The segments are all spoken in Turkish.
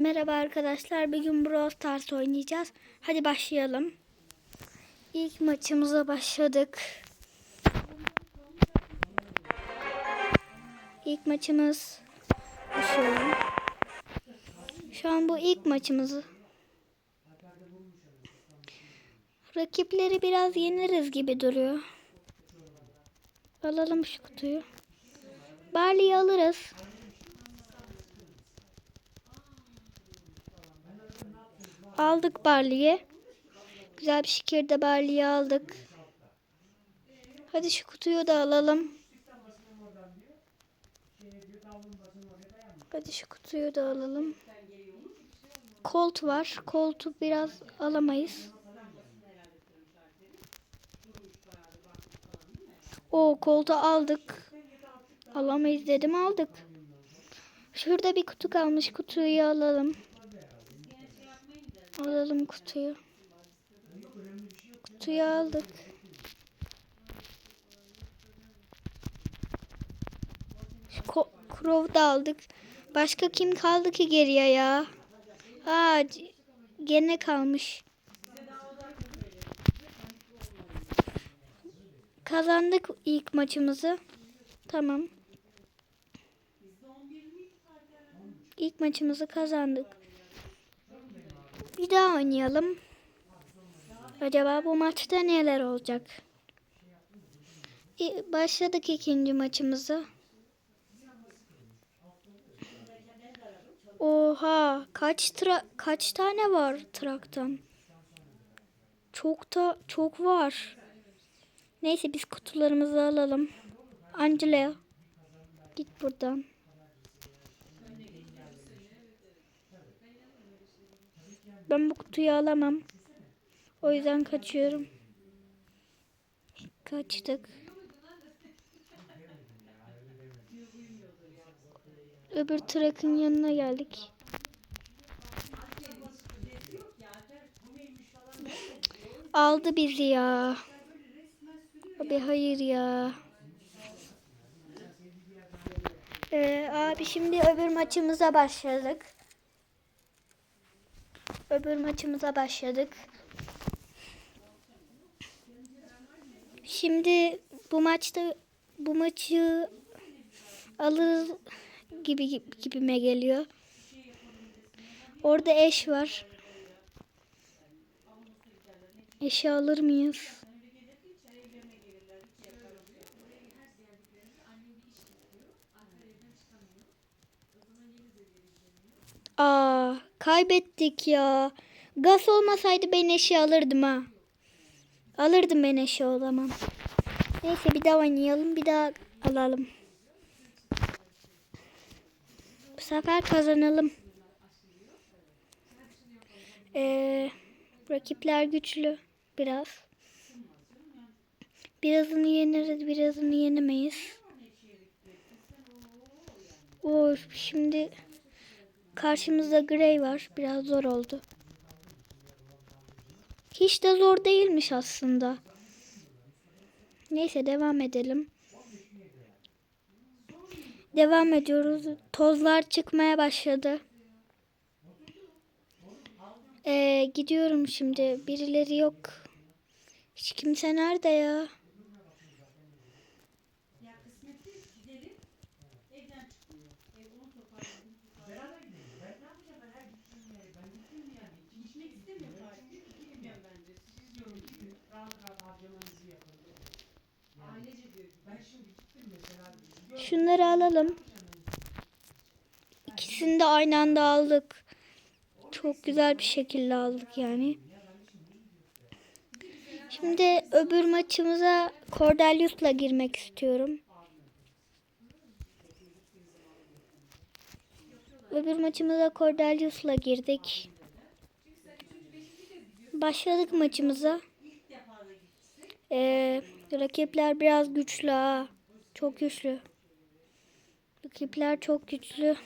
Merhaba arkadaşlar. Bugün Brawl Stars oynayacağız. Hadi başlayalım. İlk maçımıza başladık. İlk maçımız. Şu an bu ilk maçımız. Rakipleri biraz yeniriz gibi duruyor. Alalım şu kutuyu. Barley'i alırız. Aldık Barley'i. Güzel bir şekilde Barley'i aldık. Hadi şu kutuyu da alalım. Hadi şu kutuyu da alalım. Colt var. Colt'u biraz alamayız. O Colt'u aldık. Alamayız dedim aldık. Şurada bir kutu kalmış. Kutuyu alalım. Alalım kutuyu. Kutuyu aldık. Şu Crow da aldık. Başka kim kaldı ki geriye ya? Aa, gene kalmış. Kazandık ilk maçımızı. Tamam. İlk maçımızı kazandık. Bir daha oynayalım. Acaba bu maçta neler olacak? Başladık ikinci maçımızı. Oha, kaç tra kaç tane var traktan? Çok da çok var. Neyse biz kutularımızı alalım. Angela git buradan. Ben bu kutuyu alamam. O yüzden kaçıyorum. Kaçtık. Öbür trakın yanına geldik. Aldı bizi ya. Abi hayır ya. Ee, abi şimdi öbür maçımıza başladık. Öbür maçımıza başladık. Şimdi bu maçta bu maçı alır gibi gibi- gibime geliyor. Orada eş var. Eşi alır mıyız? Aa, kaybettik ya. Gaz olmasaydı ben eşi alırdım ha. Alırdım ben eşi o zaman. Neyse bir daha oynayalım. Bir daha alalım. Bu sefer kazanalım. Ee, rakipler güçlü biraz. Birazını yeniriz, birazını yenemeyiz. O şimdi karşımızda Grey var. Biraz zor oldu. Hiç de zor değilmiş aslında. Neyse devam edelim. Devam ediyoruz. Tozlar çıkmaya başladı. Ee, gidiyorum şimdi. Birileri yok. Hiç kimse nerede ya? Şunları alalım. İkisini de aynı anda aldık. Çok güzel bir şekilde aldık yani. Şimdi öbür maçımıza Cordelius'la girmek istiyorum. Öbür maçımıza Cordelius'la girdik. Başladık maçımıza. Ee, rakipler biraz güçlü ha. Çok güçlü. Rakipler çok güçlü.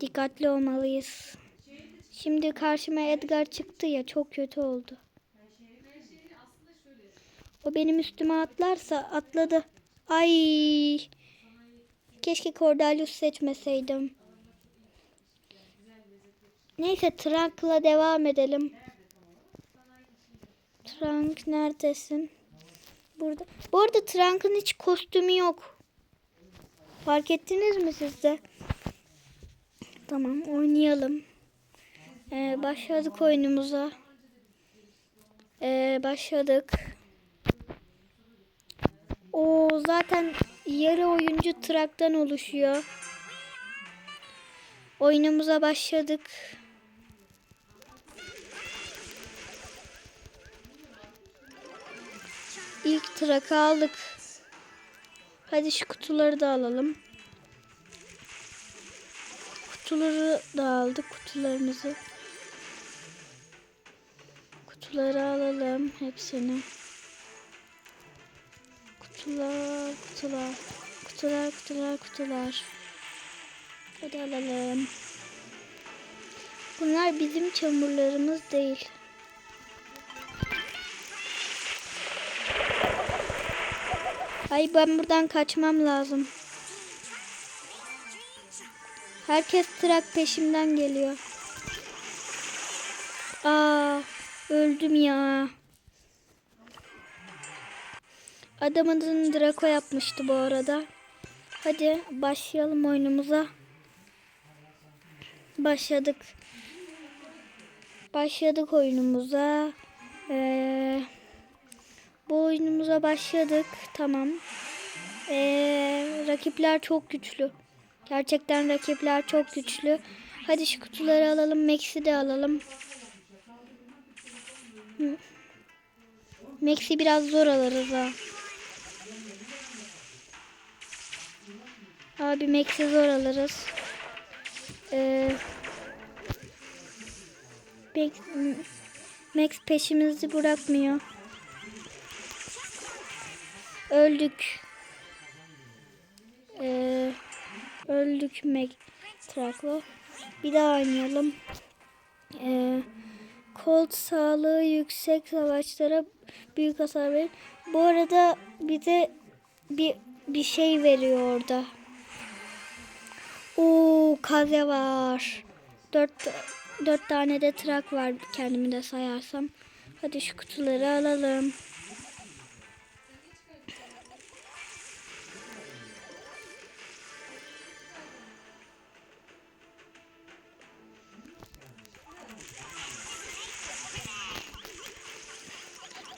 Dikkatli olmalıyız. Şimdi karşıma Edgar çıktı ya çok kötü oldu. O benim üstüme atlarsa atladı. Ay. Keşke Cordalius seçmeseydim. Neyse Trunk'la devam edelim. Trunk neredesin? Burada. Bu arada Trunk'ın hiç kostümü yok. Fark ettiniz mi siz de? Tamam oynayalım. Ee, başladık oyunumuza. Ee, başladık. O zaten yarı oyuncu traktan oluşuyor. Oyunumuza başladık. İlk trakı aldık. Hadi şu kutuları da alalım. Kutuları da aldık kutularımızı. Kutuları alalım hepsini. Kutular, kutular, kutular, kutular, kutular. Hadi alalım. Bunlar bizim çamurlarımız değil. Ay ben buradan kaçmam lazım. Herkes trak peşimden geliyor. Aa, öldüm ya. Adam adını Draco yapmıştı bu arada. Hadi başlayalım oyunumuza. Başladık. Başladık oyunumuza. Ee, bu oyunumuza başladık. Tamam. Ee, rakipler çok güçlü. Gerçekten rakipler çok güçlü. Hadi şu kutuları alalım. Max'i de alalım. Max'i biraz zor alırız ha. Abi Max'i zor alırız. Ee, Max peşimizi bırakmıyor. Öldük. Ee, öldük Max Trak'la. Bir daha oynayalım. Ee, Colt sağlığı yüksek savaşlara büyük hasar verir. Bu arada bize bir bir şey veriyor orada. Oo kaze var. Dört, dört tane de trak var kendimi de sayarsam. Hadi şu kutuları alalım.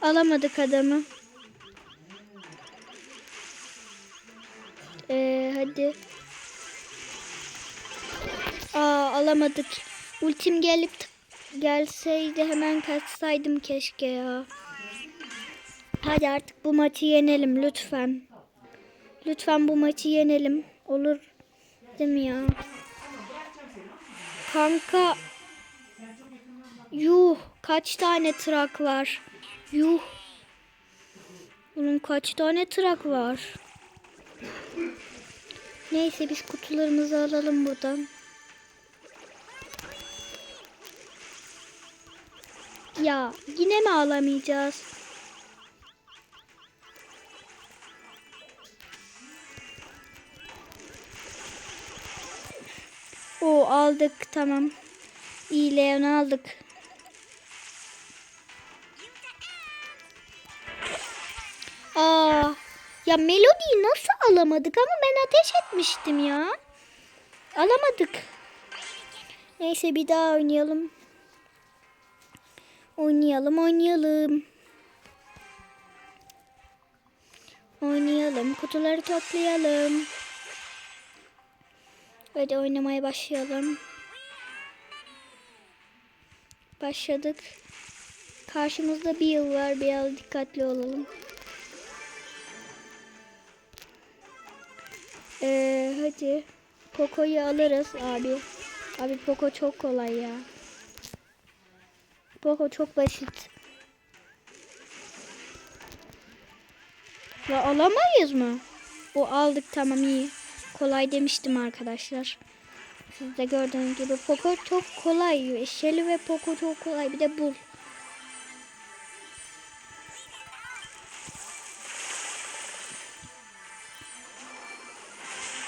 Alamadık adamı. Ee, hadi. Aa alamadık. Ultim gelip gelseydi hemen kaçsaydım keşke ya. Hadi artık bu maçı yenelim lütfen. Lütfen bu maçı yenelim. Olur değil mi ya? Kanka. Yuh kaç tane trak var? Yuh. Bunun kaç tane trak var? Neyse biz kutularımızı alalım buradan. Ya yine mi alamayacağız? O aldık tamam. İyi Leon aldık. Ya melodiyi nasıl alamadık ama ben ateş etmiştim ya. Alamadık. Neyse bir daha oynayalım. Oynayalım, oynayalım. Oynayalım, kutuları toplayalım. Hadi oynamaya başlayalım. Başladık. Karşımızda bir yıl var. Biraz dikkatli olalım. Ee, hadi. Poco'yu alırız abi. Abi Poco çok kolay ya. Poco çok basit. Ya alamayız mı? O aldık tamam iyi. Kolay demiştim arkadaşlar. Siz de gördüğünüz gibi Poco çok kolay. Shelly ve Poco çok kolay. Bir de Bull.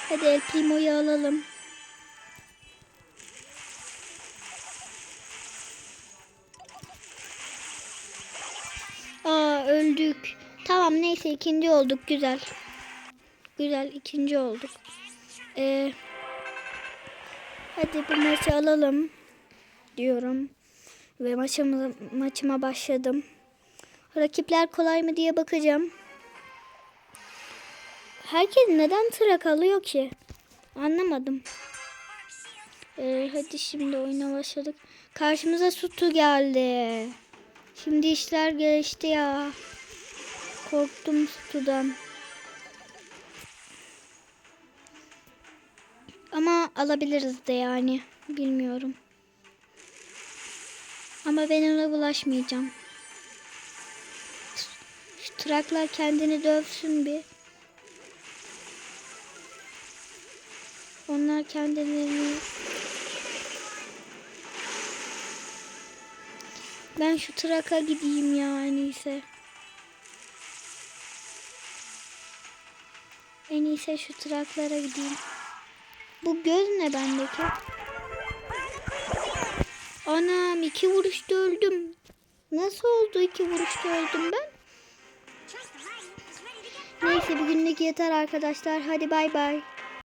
Hadi El Primo'yu alalım. Aa öldük. Tamam neyse ikinci olduk güzel. Güzel ikinci olduk. Ee, hadi bu maçı alalım diyorum. Ve maçımı, maçıma başladım. Rakipler kolay mı diye bakacağım. Herkes neden tırak alıyor ki? Anlamadım. Ee, hadi şimdi oyuna başladık. Karşımıza Sutu geldi. Şimdi işler geçti ya. Korktum Sutu'dan. Ama alabiliriz de yani. Bilmiyorum. Ama ben ona bulaşmayacağım. Şu traklar kendini dövsün bir. Onlar kendilerini... Ben şu traka gideyim ya en iyisi. En iyisi şu traklara gideyim. Bu göz ne bendeki? Anam iki vuruşta öldüm. Nasıl oldu iki vuruşta öldüm ben? Neyse bugünlük yeter arkadaşlar. Hadi bay bay.